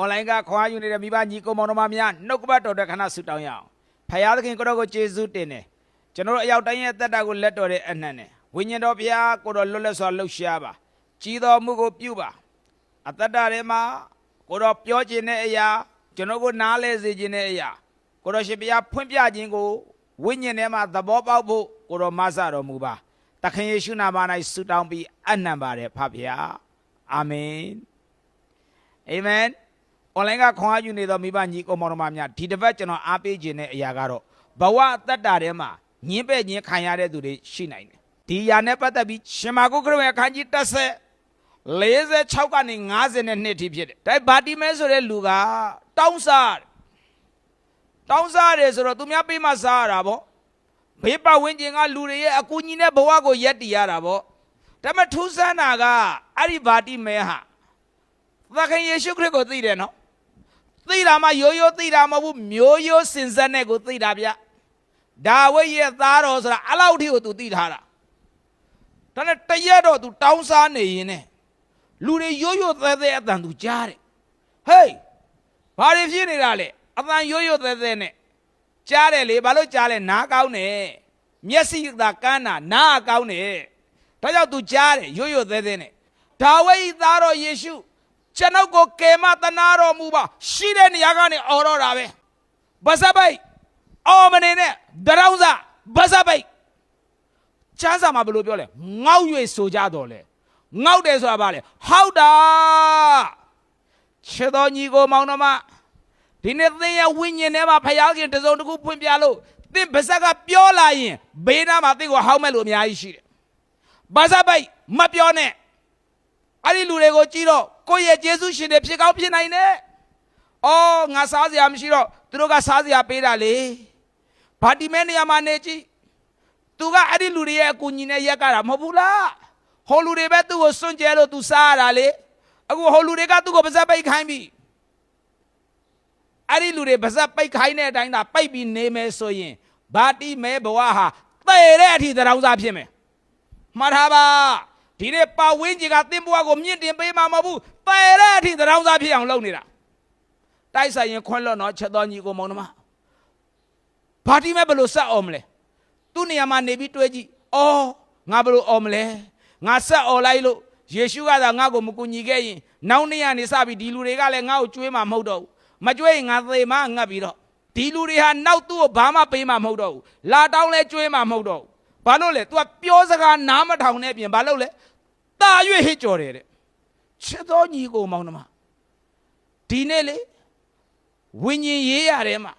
online ကခွာယူနေတဲ့မိဘညီကိုမောင်နှမများနှုတ်ကပတ်တော်တဲ့ခဏဆုတောင်းရအောင်ဖယားသခင်ကိုတော်ကိုကျေးဇူးတင်တယ်ကျွန်တော်တို့အရောက်တိုင်းရဲ့အသက်တာကိုလက်တော်တဲ့အနှံ့နဲ့ဝိညာဉ်တော်ဘုရားကိုတော်လွတ်လပ်စွာလှုပ်ရှားပါကြီးတော်မှုကိုပြုပါအသက်တာထဲမှာကိုတော်ပြောခြင်းတဲ့အရာကျွန်တော်ကိုနားလဲစေခြင်းတဲ့အရာကိုတော်ရှင်ဘုရားဖွင့်ပြခြင်းကိုဝိညာဉ်ထဲမှာသဘောပေါက်ဖို့ကိုတော်မဆတော်မူပါတခင်ယေရှုနာမ၌ဆုတောင်းပြီးအနံပါတယ်ဖဖရားအာမင်အာမင် online ကခွန်အားယူနေသောမိဘညီကိုမောင်နှမများဒီတစ်ပတ်ကျွန်တော်အားပေးခြင်းတဲ့အရာကတော့ဘဝအသက်တာထဲမှာညင်းပဲ့ညင်းခံရတဲ့သူတွေရှိနိုင်တယ်ဒီຢာနဲ့ပတ်သက်ပြီးရှင်မာကုခရစ်ဝင်အခန်းကြီး30 46ကနေ52ထိဖြစ်တယ်ဒါဗာတိမဲဆိုတဲ့လူကတောင်းစားတယ်တောင်းစားတယ်ဆိုတော့သူများပေးမှစားရတာပေါ့ဘေးပတ်ဝန်းကျင်ကလူတွေရဲ့အကူအညီနဲ့ဘဝကိုရက်တည်ရတာပေါ့ဒါပေမဲ့ထူးဆန်းတာကအဲ့ဒီဗာတိမဲဟာသခင်ယေရှုခရစ်ကိုသိတယ်နော် သိတာမှရိုးရိုးသိတာမဟုတ်ဘူးမျိုးရိုးစင်စက်နဲ့ကိုသိတာဗျဒါဝိတ်ရဲ့သားတော်ဆိုတာအဲ့လောက်ထိကိုသူသိထားတာဒါနဲ့တရက်တော့သူတောင်းစားနေရင်ねလူတွေရိုးရိုးသဲသဲအတန်သူကြားတယ်ဟေးဘာတွေဖြစ်နေတာလဲအတန်ရိုးရိုးသဲသဲနဲ့ကြားတယ်လေဘာလို့ကြားလဲနားကောင်းတယ်မျက်စိသာကန်းတာနားကောင်းတယ်ဒါကြောင့်သူကြားတယ်ရိုးရိုးသဲသဲနဲ့ဒါဝိတ်သားတော်ယေရှု ကျွန်ုပ်ကိုကယ်မတနာတော်မူပါရှိတဲ့နေရာကနေအော်တော့တာပဲဘဇပိတ်အော်မနေနဲ့ဒရောင်းစားဘဇပိတ်ချမ်းစာမှာဘယ်လိုပြောလဲငေါ့၍ဆိုကြတော်လဲငေါ့တယ်ဆိုတာဘာလဲဟောက်တာခြေတော်ညီကိုမောင်နှမဒီနေ့သင်ရဲ့ဝိညာဉ်ထဲမှာဖယားခင်တစ်စုံတစ်ခုဖွင့်ပြလို့သင်ဗဇက်ကပြောလာရင်ဘေးနားမှာသင်ကိုဟောက်မဲ့လို့အများကြီးရှိတယ်ဘဇပိတ်မပြောနဲ့ အဲ့ဒီလူတွေကိုကြည့်တော့ကိုယ့်ရဲ့ယေရှုရှင်တွေဖြစ်ကောင်းဖြစ်နိုင်တယ်။အော်ငါစားစရာမရှိတော့သူတို့ကစားစရာပေးတာလေ။ဗာတီမဲနေရာမှာနေကြည့်။ तू ကအဲ့ဒီလူတွေရဲ့အကူအညီနဲ့ရက်ကတာမဟုတ်ဘူးလား။ဟိုလူတွေပဲသူ့ကိုစွန့်ကြဲလို့ तू စားရတာလေ။အခုဟိုလူတွေကသူ့ကိုပါဇက်ပိတ်ခိုင်းပြီ။အဲ့ဒီလူတွေပါဇက်ပိတ်ခိုင်းတဲ့အတိုင်းသာပိတ်ပြီးနေမယ်ဆိုရင်ဗာတီမဲဘဝဟာသေတဲ့အထိသတောင်းစားဖြစ်မယ်။မှတ်ထားပါ ဒီနေ့ပါဝင်းကြီးကသင်ဘွားကိုမြင့်တင်ပေးမှာမဟုတ်ဘူးပယ်တဲ့အထိသတောင်းစားဖြစ်အောင်လုပ်နေတာတိုက်ဆိုင်ရင်ခွန်းလွတ်တော့ချက်တော်ညီကိုမောင်နှမဘာတိမဲ့ဘယ်လို့ဆက်အောင်မလဲသူ့နေရာမှာနေပြီးတွေးကြည့်အော်ငါဘယ်လို့အောင်မလဲငါဆက်អော်လိုက်လို့ယေရှုကသာငါ့ကိုမကူညီခဲ့ရင်နောက်နေ့ကနေစပြီးဒီလူတွေကလည်းငါ့ကိုကြွေးမှာမဟုတ်တော့ဘူးမကြွေးရင်ငါသေမငတ်ပြီးတော့ဒီလူတွေဟာနောက်သူ့ကိုဘာမှပေးမှာမဟုတ်တော့ဘူးလာတောင်းလဲကြွေးမှာမဟုတ်တော့ဘူး ဘာလို့လဲ तू ကပြောစကားနားမထောင်နဲ့ပြင်ဘာလို့လဲတာရွေ့ဟစ်ကြော်တယ်တဲ့ချစ်တော်ညီကိုမောင်နှမဒီနေ့လေဝိညာဉ်ရေးရတဲ့မှာ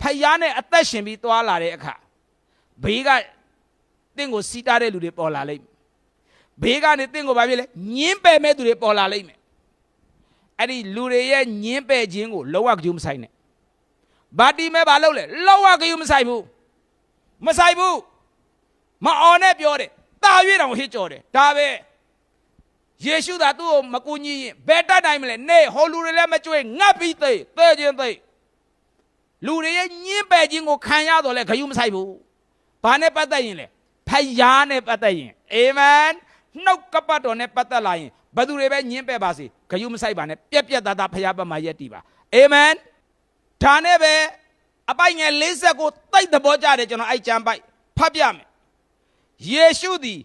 ဖယားနဲ့အသက်ရှင်ပြီးသွားလာတဲ့အခါဘေးကတင့်ကိုစီးတားတဲ့လူတွေပေါ်လာလိမ့်မယ်ဘေးကနေတင့်ကိုဘာဖြစ်လဲညင်းပယ်မဲ့သူတွေပေါ်လာလိမ့်မယ်အဲ့ဒီလူတွေရဲ့ညင်းပယ်ခြင်းကိုလောကကြုံမဆိုင်နဲ့ဘာတီမဲဘာလုပ်လဲလောကကြုံမဆိုင်ဘူးမဆိုင်ဘူး မအောင်နဲ့ပြောတယ်တာရွေးတောင်ဟစ်ကြော်တယ်ဒါပဲယေရှုသာသူ့ကိုမကူညီရင်ဘယ်တတ်နိုင်မလဲနေဟိုလူတွေလည်းမကြွေးငတ်ပြီးသိသိချင်းသိလူတွေရဲ့ညင်းပယ်ခြင်းကိုခံရတော့လဲဂယုမဆိုင်ဘူးဘာနဲ့ပတ်သက်ရင်လဲဖယားနဲ့ပတ်သက်ရင်အာမင်နှုတ်ကပတ်တော်နဲ့ပတ်သက်လာရင်ဘယ်သူတွေပဲညင်းပယ်ပါစေဂယုမဆိုင်ပါနဲ့ပြက်ပြက်သားသားဖယားဘက်မှာယက်တည်ပါအာမင်ဒါနဲ့ပဲအပိုင်ငယ်40ကိုတိတ်သဘောကြတယ်ကျွန်တော်အဲ့ကျမ်းပိုက်ဖတ်ပြမယ် ယေရှုသည်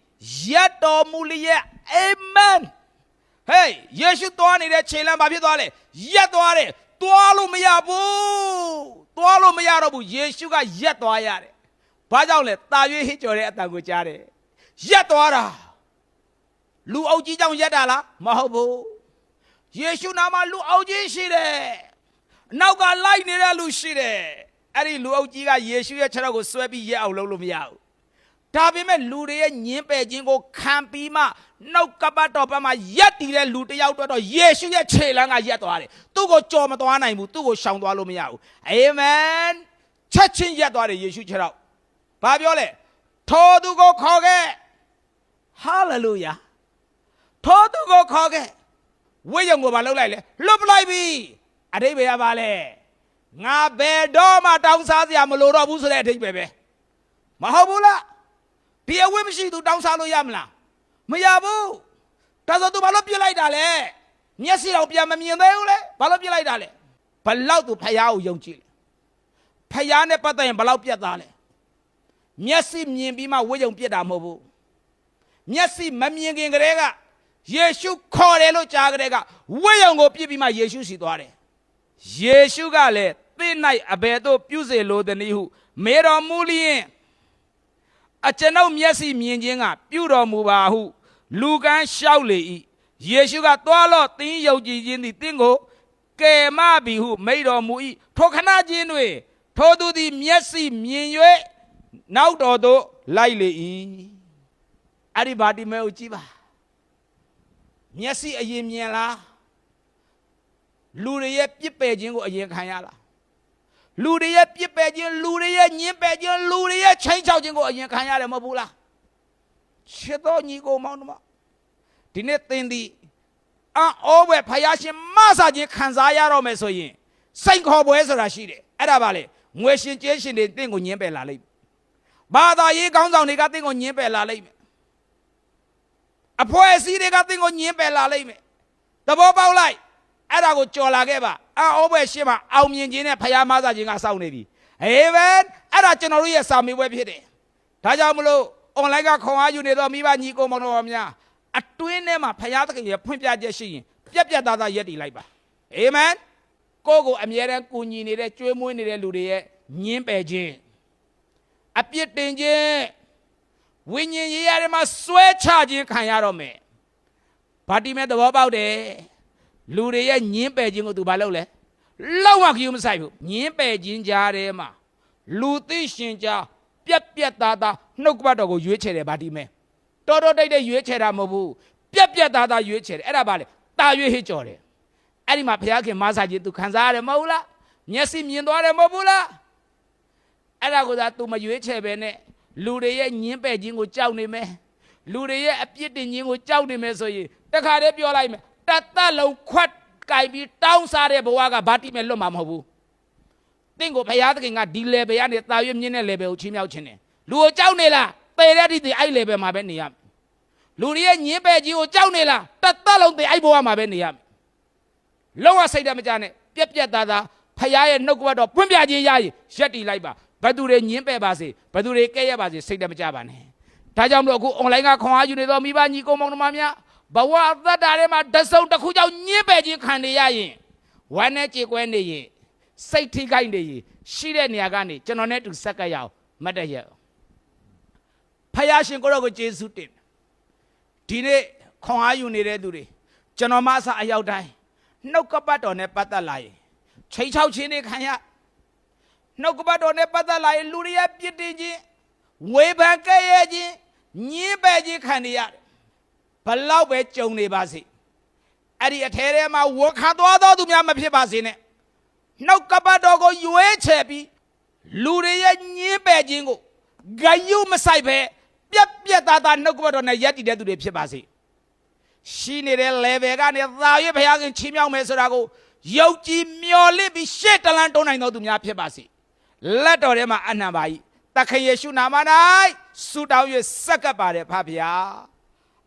ရက်တော်မူလျက်အာမင်ဟေးယေရှုသွားနေတဲ့ခြေလမ်းဘာဖြစ်သွားလဲရက်သွားတယ်သွားလို့မရဘူးသွားလို့မရတော့ဘူးယေရှုကရက်သွားရတယ်ဘာကြောင့်လဲတာရွေးဟစ်ကြော်တဲ့အတန်ကိုကြားတယ်ရက်သွားတာလူအုပ်ကြီးကြောင့်ရက်တာလားမဟုတ်ဘူးယေရှုနာမှာလူအုပ်ကြီးရှိတယ်အနောက်ကလိုက်နေတဲ့လူရှိတယ်အဲ့ဒီလူအုပ်ကြီးကယေရှုရဲ့ခြေထောက်ကိုဆွဲပြီးရက်အောင်လုပ်လို့မရဘူး ဒါပေမဲ့လူတွေရဲ့ညင်းပယ်ခြင်းကိုခံပြီးမှနှုတ်ကပတ်တော်ဘက်မှာရက်တည်တဲ့လူတစ်ယောက်အတွက်တော့ယေရှုရဲ့ခြေလမ်းကရက်သွားတယ်သူ့ကိုကြော်မသွားနိုင်ဘူးသူ့ကိုရှောင်သွားလို့မရဘူးအာမင်ချက်ချင်းရက်သွားတယ်ယေရှုခြေတော့ဘာပြောလဲထိုသူကိုခေါ်ခဲ့ဟာလေလုယာထိုသူကိုခေါ်ခဲ့ဝိယုံကိုမလုပ်လိုက်လေလွတ်ပလိုက်ပြီအတိတ်ပဲရပါလေငါဘယ်တော့မှတောင်းစားစရာမလိုတော့ဘူးဆိုတဲ့အတိတ်ပဲပဲမဟုတ်ဘူးလား ဒီအဝိမရှိသူတောင်းစားလို့ရမလားမရဘူးဒါဆိုသူဘာလို့ပြစ်လိုက်တာလဲမျက်စိတော့ပြန်မမြင်သေးဘူးလေဘာလို့ပြစ်လိုက်တာလဲဘလောက်သူဖယားကိုယုံကြည်လဲဖယားနဲ့ပတ်သက်ရင်ဘလောက်ပြတ်သားလဲမျက်စိမြင်ပြီးမှဝိယုံပြစ်တာမဟုတ်ဘူးမျက်စိမမြင်ခင်ကတည်းကယေရှုခေါ်တယ်လို့ကြားကြတဲ့ကဝိယုံကိုပြစ်ပြီးမှယေရှုစီသွားတယ်ယေရှုကလည်းသင်၌အဘယ်သို့ပြုစေလိုသနည်းဟုမေတော်မူလျင် အကျွန်ုပ်မျက်စိမြင်ခြင်းကပြုတော်မူပါဟု လူကန်းလျှောက်လေ၏ယေရှုကသွားလော့သင်ယုံကြည်ခြင်းသည်သင်ကိုကယ်မပြီဟုမိန့်တော်မူ၏ထိုခဏချင်းတွင်ထိုသူသည်မျက်စိမြင်၍နောက်တော်သို့လိုက်လေ၏အဲ့ဒီဘာတိမဲကိုကြည့်ပါမျက်စိအရင်မြင်လားလူတွေရဲ့ပြစ်ပယ်ခြင်းကိုအရင်ခံရလား လူတွေရဲ့ပြစ်ပယ်ခြင်းလူတွေရဲ့ညှင်းပယ်ခြင်းလူတွေရဲ့ချိန်ချောက်ခြင်းကိုအရင်ခံရတယ်မဟုတ်ဘူးလားချစ်တော်ညီကိုမောင်တို့မဒီနေ့သင်သည်အောဘယ်ဖယားရှင်မဆာခြင်းခံစားရတော့မယ်ဆိုရင်စိတ်ခေါ်ပွဲဆိုတာရှိတယ်အဲ့ဒါပါလေငွေရှင်ကျဲရှင်တွေတင့်ကိုညှင်းပယ်လာလိမ့်မယ်ဘာသာရေးကောင်းဆောင်တွေကတင့်ကိုညှင်းပယ်လာလိမ့်မယ်အဖွဲ့အစည်းတွေကတင့်ကိုညှင်းပယ်လာလိမ့်မယ်သဘောပေါက်လိုက် အဲ့ဒါကိုကြော်လာခဲ့ပါအောဘယ်ရှင်မှာအောင်မြင်ခြင်းနဲ့ဖယားမဆာခြင်းကစောင့်နေပြီအေးမန်အဲ့ဒါကျွန်တော်တို့ရဲ့စာမေးပွဲဖြစ်တယ်ဒါကြောင့်မလို့ online ကခွန်အားယူနေတော့မိဘညီကိုမောင်တော်များအတွင်းထဲမှာဖယားသခင်ရဲ့ဖွင့်ပြချက်ရှိရင်ပြက်ပြက်သားသားရက်တည်လိုက်ပါအာမင်ကိုယ့်ကိုအမြဲတမ်းကူညီနေတဲ့ကြွေးမွေးနေတဲ့လူတွေရဲ့ညင်းပယ်ခြင်းအပြစ်တင်ခြင်းဝိညာဉ်ရေးရတဲ့မှာဆွဲချခြင်းခံရတော့မယ်ဘာတိမဲ့သဘောပေါက်တယ် လူတွေရဲ့ညင်းပယ်ခြင်းကိုသူဘာလုပ်လဲလောက်ဝခယူမဆိုင်ဘူးညင်းပယ်ခြင်းကြားထဲမှာလူသိရှင်ကြားပြက်ပြက်သားသားနှုတ်ကပတ်တော်ကိုရွေးချယ်တယ်ဘာတိမဲ့တော်တော်တိတ်တိတ်ရွေးချယ်တာမဟုတ်ဘူးပြက်ပြက်သားသားရွေးချယ်တယ်အဲ့ဒါဘာလဲတာရွေးဟစ်ကြော်တယ်အဲ့ဒီမှာဘုရားခင်မဆာကြီးသူခံစားရတယ်မဟုတ်လားမျက်စိမြင်သွားတယ်မဟုတ်ဘူးလားအဲ့ဒါကိုသာ तू မရွေးချယ်ပဲနဲ့လူတွေရဲ့ညင်းပယ်ခြင်းကိုကြောက်နေမယ်လူတွေရဲ့အပြစ်တင်ခြင်းကိုကြောက်နေမယ်ဆိုရင်တခါတည်းပြောလိုက်မယ် တတ်တတ်လုံးခွတ်ကြိုက်ပြီးတောင်းစားတဲ့ဘဝကဘာတိမဲ့လွတ်မှာမဟုတ်ဘူးတင့်ကိုဘုရားသခင်ကဒီ level ကနေတာရွေးမြင့်တဲ့ level ကိုချင်းမြောက်ခြင်းတယ်လူကိုကြောက်နေလားပေတဲ့ဒီအဲ့ level မှာပဲနေရမယ်လူတွေရဲ့ညင်းပယ်ခြင်းကိုကြောက်နေလားတတ်တတ်လုံးပေအဲ့ဘဝမှာပဲနေရမယ်လုံးဝစိတ်ဓာတ်မကြနဲ့ပြက်ပြက်သားသားဖခင်ရဲ့နှုတ်ကပတ်တော်ပွင့်ပြခြင်းရရင်ရက်တီလိုက်ပါဘသူတွေညင်းပယ်ပါစေဘသူတွေကဲ့ရဲ့ပါစေစိတ်ဓာတ်မကြပါနဲ့ဒါကြောင့်မလို့အခု online ကခွန်အားယူနေသောမိဘညီကိုမောင်နှမများ ဘဝအသက်တာထဲမှာတဆုံတစ်ခုကြောင့်ညင်းပယ်ခြင်းခံနေရရင်ဝမ်းနဲ့ကြေကွဲနေရင်စိတ်ထိခိုက်နေရင်ရှိတဲ့နေရာကနေကျွန်တော်နဲ့တူဆက်ကပ်ရအောင်မတ်တရက်ဖယားရှင်ကိုရောကိုကျေးဇူးတင်ဒီနေ့ခွန်အားယူနေတဲ့သူတွေကျွန်တော်မအစအရောက်တိုင်းနှုတ်ကပတ်တော်နဲ့ပတ်သက်လာရင်ချိန်ချောက်ခြင်းတွေခံရနှုတ်ကပတ်တော်နဲ့ပတ်သက်လာရင်လူတွေရဲ့ပြစ်တင်ခြင်းဝေဖန်ကဲ့ရဲ့ခြင်းညှင်းပယ်ခြင်းခံနေရတယ် ဘလောက်ပဲကြုံနေပါစေအဲ့ဒီအထဲထဲမှာဝခါသွားသောသူများမဖြစ်ပါစေနဲ့နှုတ်ကပတ်တော်ကိုရွေးချယ်ပြီးလူတွေရဲ့ညှင်းပယ်ခြင်းကိုဂယုမဆိုင်ပဲပြက်ပြက်သားသားနှုတ်ကပတ်တော်နဲ့ယက်တည်တဲ့သူတွေဖြစ်ပါစေရှိနေတဲ့ level ကနေသာရွေးဘုရားခင်ချီးမြှောက်မယ်ဆိုတာကိုယုတ်ကြည်မျော်လင့်ပြီးရှေ့တလန်းတွန်းနိုင်သောသူများဖြစ်ပါစေလက်တော်ထဲမှာအနှံပါ၏တခင်ယေရှုနာမ၌ဆုတောင်း၍ဆက်ကပ်ပါတယ်ဖဖျား